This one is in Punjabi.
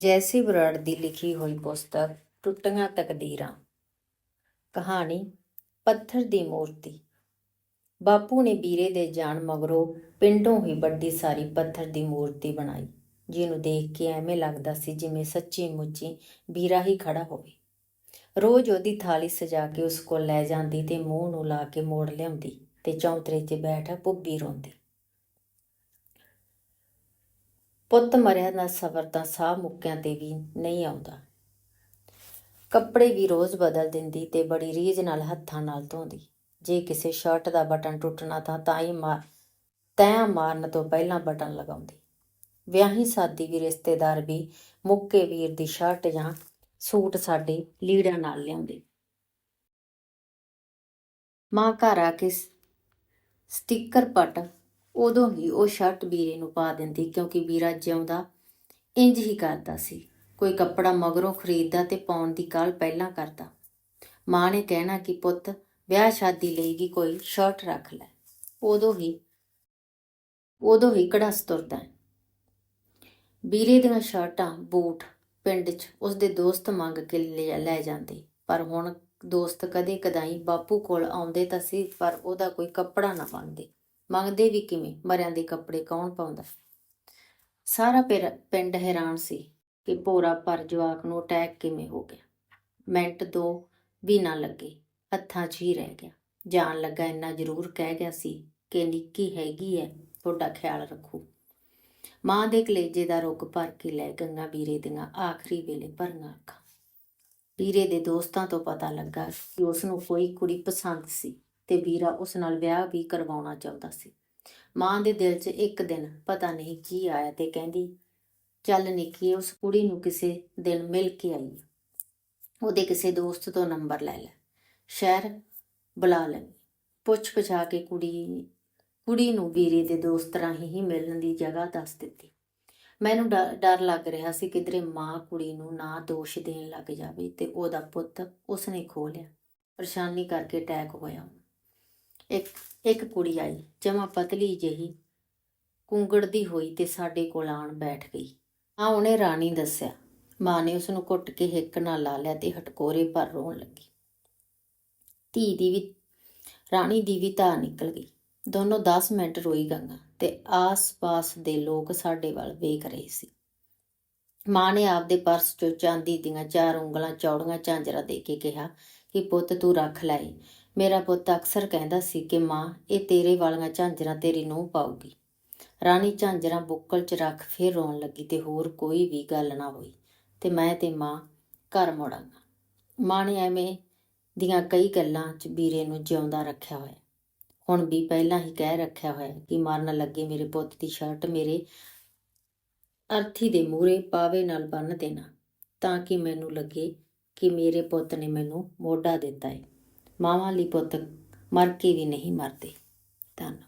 ਜੈਸੀ ਬਰਾੜ ਦੀ ਲਿਖੀ ਹੋਈ ਪੁਸਤਕ, ਟੁੱਟੀਆਂ ਤਕਦੀਰਾਂ। ਕਹਾਣੀ, ਪੱਥਰ ਦੀ ਮੂਰਤੀ। ਬਾਪੂ ਨੇ ਵੀਰੇ ਦੇ ਜਾਣ ਮਗਰੋਂ ਪਿੰਡੋਂ ਹੀ ਵੱਡੀ ਸਾਰੀ ਪੱਥਰ ਦੀ ਮੂਰਤੀ ਬਣਾਈ, ਜਿਹਨੂੰ ਦੇਖ ਕੇ ਐਵੇਂ ਲੱਗਦਾ ਸੀ ਜਿਵੇਂ ਸੱਚੀ ਮੁੱਚੀ ਵੀਰਾ ਹੀ ਖੜਾ ਹੋਵੇ। ਰੋਜ਼ ਉਹਦੀ ਥਾਲੀ ਸਜਾ ਕੇ ਉਸ ਕੋਲ ਲੈ ਜਾਂਦੀ ਤੇ ਮੂੰਹ ਨੂੰ ਲਾ ਕੇ ਮੋੜ ਲਿਆਉਂਦੀ ਤੇ ਚੌਂਤਰੇ 'ਤੇ ਬੈਠ ਭੁੱਬੀ ਰੋਂਦੀ। ਪੁੱਤ ਮਰਿਆ ਦਾ ਸਬਰ ਤਾਂ ਸਾਹ ਮੁੱਕਿਆਂ ਤੇ ਵੀ ਨਹੀਂ ਆਉਂਦਾ। ਕੱਪੜੇ ਵੀ ਰੋਜ਼ ਬਦਲ ਦਿੰਦੀ ਤੇ ਬੜੀ ਰੀਝ ਨਾਲ ਹੱਥਾਂ ਨਾਲ ਧੋਂਦੀ। ਜੇ ਕਿਸੇ ਸ਼ਰਟ ਦਾ ਬਟਨ ਟੁੱਟਣਾ ਤਾਂ ਤਾਂ ਹੀ ਮਾਰ ਤੈਂ ਮਾਰਨ ਤੋਂ ਪਹਿਲਾਂ ਬਟਨ ਲਗਾਉਂਦੀ। ਵਿਆਹੀ ਸਾਦੀ ਵੀ ਰਿਸ਼ਤੇਦਾਰ ਵੀ ਮੁੱਕੇ ਵੀਰ ਦੀ ਸ਼ਰਟ ਜਾਂ ਸੂਟ ਸਾਡੇ ਲੀੜਾਂ ਨਾਲ ਲਿਆਉਂਦੇ। ਮਾਂ ਘਰ ਆ ਕੇ ਸ- ਸਟicker ਪਟ ਉਦੋਂ ਹੀ ਉਹ ਸ਼ਰਟ ਵੀਰੇ ਨੂੰ ਪਾ ਦਿੰਦੀ ਕਿਉਂਕਿ ਵੀਰਾ ਜਿਉਂਦਾ ਇੰਜ ਹੀ ਕਰਦਾ ਸੀ। ਕੋਈ ਕੱਪੜਾ ਮਗਰੋਂ ਖਰੀਦਦਾ ਤੇ ਪਾਉਣ ਦੀ ਕਾਲ ਪਹਿਲਾਂ ਕਰਦਾ। ਮਾਂ ਨੇ ਕਹਿਣਾ ਕਿ ਪੁੱਤ, ਵਿਆਹ ਸ਼ਾਦੀ ਲਈ ਵੀ ਕੋਈ ਸ਼ਰਟ ਰੱਖ ਲੈ। ਉਦੋਂ ਹੀ ਉਦੋਂ ਹੀ ਕੜਾਸ ਤੁਰਦਾ। ਵੀਰੇ ਦੀਆਂ ਸ਼ਰਟਾਂ, ਬੂਟ ਪਿੰਡ 'ਚ ਉਸਦੇ ਦੋਸਤ ਮੰਗ ਕੇ ਲੈ ਲੈ ਜਾਂਦੇ। ਪਰ ਹੁਣ ਦੋਸਤ ਕਦੇ ਕਦਾਈ ਬਾਪੂ ਕੋਲ ਆਉਂਦੇ ਤਾਂ ਸੀ, ਪਰ ਉਹਦਾ ਕੋਈ ਕੱਪੜਾ ਨਾ ਪਾਉਂਦੇ ਮੰਗਦੇ ਵੀ ਕਿਵੇਂ? ਮਰਿਆਂ ਦੇ ਕੱਪੜੇ ਕੌਣ ਪਾਉਂਦਾ? ਸਾਰਾ ਪਿਰ- ਪਿੰਡ ਹੈਰਾਨ ਸੀ ਕਿ ਭੋਰਾ ਪਰ ਜਵਾਕ ਨੂੰ ਅਟੈਕ ਕਿਵੇਂ ਹੋ ਗਿਆ। ਮਿੰਟ ਦੋ ਵੀ ਨਾ ਲੱਗੇ, ਹੱਥਾਂ 'ਚ ਹੀ ਰਹਿ ਗਿਆ। ਜਾਣ ਲੱਗਾ ਇੰਨਾ ਜ਼ਰੂਰ ਕਹਿ ਗਿਆ ਸੀ ਕਿ ਨਿੱਕੀ ਹੈਗੀ ਹੈ ਤੁਹਾਡਾ ਖਿਆਲ ਰੱਖੋ। ਮਾਂ ਦੇ ਕਲੇਜੇ ਦਾ ਰੁੱਗ ਭਰ ਕੇ ਲੈ ਗੰਗਾ ਵੀਰੇ ਦੀਆਂ ਆਖਰੀ ਵੇਲੇ ਭਰੀਆਂ ਅੱਖਾਂ। ਵੀਰੇ ਦੇ ਦੋਸਤਾਂ ਤੋਂ ਪਤਾ ਲੱਗਾ ਕਿ ਉਸ ਨੂੰ ਕੋਈ ਕੁੜੀ ਪਸੰਦ ਸੀ। ਤੇ ਵੀਰਾ ਉਸ ਨਾਲ ਵਿਆਹ ਵੀ ਕਰਵਾਉਣਾ ਚਾਹੁੰਦਾ ਸੀ। ਮਾਂ ਦੇ ਦਿਲ 'ਚ ਇੱਕ ਦਿਨ ਪਤਾ ਨਹੀਂ ਕੀ ਆਇਆ ਤੇ ਕਹਿੰਦੀ, ਚੱਲ ਨਿੱਕੀ ਉਸ ਕੁੜੀ ਨੂੰ ਕਿਸੇ ਦਿਨ ਮਿਲ ਕੇ ਆਈ ਉਹਦੇ ਕਿਸੇ ਦੋਸਤ ਤੋਂ ਨੰਬਰ ਲੈ ਲੈ। ਸ਼ਹਿਰ ਬੁਲਾ ਲੈ ਪੁੱਛ ਪਛਾ ਕੇ ਕੁੜੀ ਕੁੜੀ ਨੂੰ ਵੀਰੇ ਦੇ ਦੋਸਤ ਰਾਹੀਂ ਹੀ ਮਿਲਣ ਦੀ ਜਗ੍ਹਾ ਦੱਸ ਦਿੱਤੀ। ਮੈਨੂੰ ਡਰ ਡਰ ਲੱਗ ਰਿਹਾ ਸੀ ਕਿਧਰੇ ਮਾਂ ਕੁੜੀ ਨੂੰ ਨਾ ਦੋਸ਼ ਦੇਣ ਲੱਗ ਜਾਵੇ ਤੇ ਉਹਦਾ ਪੁੱਤ ਉਸਨੇ ਖੋ ਲਿਆ। ਪਰੇਸ਼ਾਨੀ ਕਰਕੇ ਅਟੈਕ ਹੋਇਆ ਇੱਕ ਇੱਕ ਕੁੜੀ ਆਈ, ਜਮਾ ਪਤਲੀ ਜਿਹੀ ਕੁੰਗੜਦੀ ਹੋਈ ਤੇ ਸਾਡੇ ਕੋਲ ਆਣ ਬੈਠ ਗਈ। ਆ ਉਹਨੇ ਰਾਣੀ ਦੱਸਿਆ। ਮਾਂ ਨੇ ਉਸ ਨੂੰ ਕੁੱਟ ਕੇ ਹਿੱਕ ਨਾਲ ਲਾ ਲਿਆ ਤੇ ਹਟਕੋਰੇ ਭਰ ਰੋਣ ਲੱਗੀ। ਧੀ ਦੀ ਵੀ, ਰਾਣੀ ਦੀ ਵੀ ਧਾਰ ਨਿਕਲ ਗਈ। ਦੋਨੋਂ 10 ਮਿੰਟ ਰੋਈ ਗੰਗਾ ਤੇ ਆਸ-ਪਾਸ ਦੇ ਲੋਕ ਸਾਡੇ ਵੱਲ ਵੇਖ ਰਹੇ ਸੀ। ਮਾਂ ਨੇ ਆਪਦੇ ਪਰਸ ਚੋਂ ਚਾਂਦੀ ਦੀਆਂ ਚਾਰ ਉਂਗਲਾਂ ਚੌੜੀਆਂ ਝਾਂਜਰਾ ਦੇ ਕੇ ਕਿਹਾ ਕਿ ਪੁੱਤ ਤੂੰ ਰੱਖ ਲੈ ਮੇਰਾ ਪੁੱਤ ਅਕਸਰ ਕਹਿੰਦਾ ਸੀ ਕਿ ਮਾਂ, ਇਹ ਤੇਰੇ ਵਾਲੀਆਂ ਝਾਂਜਰਾਂ ਤੇਰੀ ਨੂੰਹ ਪਾਉਗੀ ਰਾਣੀ ਝਾਂਜਰਾਂ ਬੁੱਕਲ 'ਚ ਰੱਖ ਫਿਰ ਰੋਣ ਲੱਗੀ ਤੇ ਹੋਰ ਕੋਈ ਵੀ ਗੱਲ ਨਾ ਹੋਈ ਤੇ ਮੈਂ ਤੇ ਮਾਂ ਘਰ ਮੁੜਾਂਗਾ। ਮਾਂ ਨੇ ਐਵੇਂ ਦੀਆਂ ਕਈ ਗੱਲਾਂ 'ਚ ਵੀਰੇ ਨੂੰ ਜਿਉਂਦਾ ਰੱਖਿਆ ਹੋਇਆ। ਹੁਣ ਵੀ ਪਹਿਲਾਂ ਹੀ ਕਹਿ ਰੱਖਿਆ ਹੋਇਆ ਕਿ ਮਰਨ ਲੱਗੇ ਮੇਰੇ ਪੁੱਤ ਦੀ ਸ਼ਰਟ ਮੇਰੇ ਅਰਥੀ ਦੇ ਮੂਰੇ ਪਾਵੇ ਨਾਲ ਬੰਨ ਦੇਣਾ ਤਾਂ ਕਿ ਮੈਨੂੰ ਲੱਗੇ ਕਿ ਮੇਰੇ ਪੁੱਤ ਨੇ ਮੈਨੂੰ ਮੋਢਾ ਦਿੱਤਾ ਹੈ ਮਾਵਾਂ ਲਈ ਪੁੱਤ ਮਰ ਕੇ ਵੀ ਨਹੀਂ ਮਰਦੇ। ਧੰਨਵਾਦ